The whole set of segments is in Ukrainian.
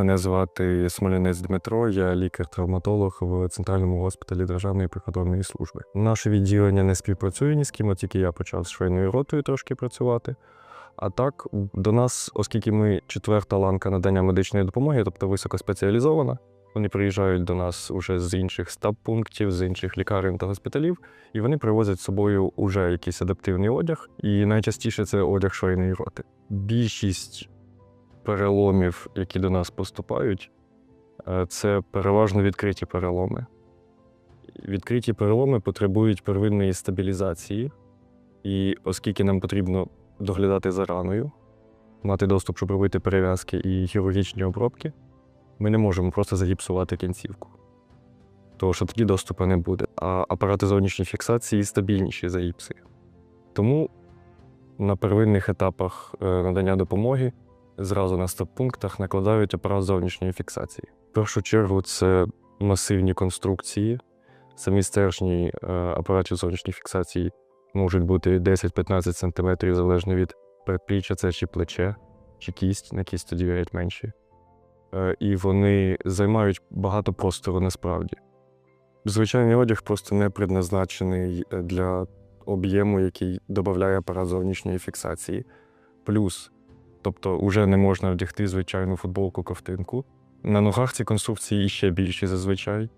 Мене звати Смолянець Дмитро, я лікар-травматолог в центральному госпіталі Державної прикордонної служби. Наше відділення не співпрацює ні з ким, тільки я почав з швейною ротою трошки працювати. А так, до нас, оскільки ми четверта ланка надання медичної допомоги, тобто високоспеціалізована, вони приїжджають до нас уже з інших стаб-пунктів, з інших лікарень та госпіталів, і вони привозять з собою уже якийсь адаптивний одяг. І найчастіше це одяг швейної роти. Більшість переломів, які до нас поступають, е, це переважно відкриті переломи. Відкриті переломи потребують первинної стабілізації, і оскільки нам потрібно доглядати за раною, мати доступ, щоб робити перев'язки і хірургічні обробки, ми не можемо просто загіпсувати кінцівку. Тому що тоді доступу не буде. А апарати зовнішньої фіксації стабільніші за гіпси. Тому на первинних етапах е, надання допомоги зразу на стоп-пунктах накладають апарат зовнішньої фіксації. В першу чергу це масивні конструкції. Самі стержні е, апаратів зовнішньої фіксації можуть бути 10-15 см залежно від передпліччя, це чи плече, чи кість, на кість тоді геть менші. Е, І вони займають багато простору насправді. Звичайний одяг просто не предназначений е, для об'єму, який додає апарат зовнішньої фіксації. Плюс, тобто, вже не можна вдягти звичайну футболку ковтинку. На ногах ці конструкції ще більші зазвичай.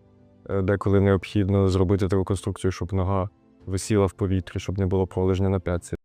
Е, Деколи необхідно зробити таку конструкцію, щоб нога висіла в повітрі, щоб не було пролежня на п'ятці.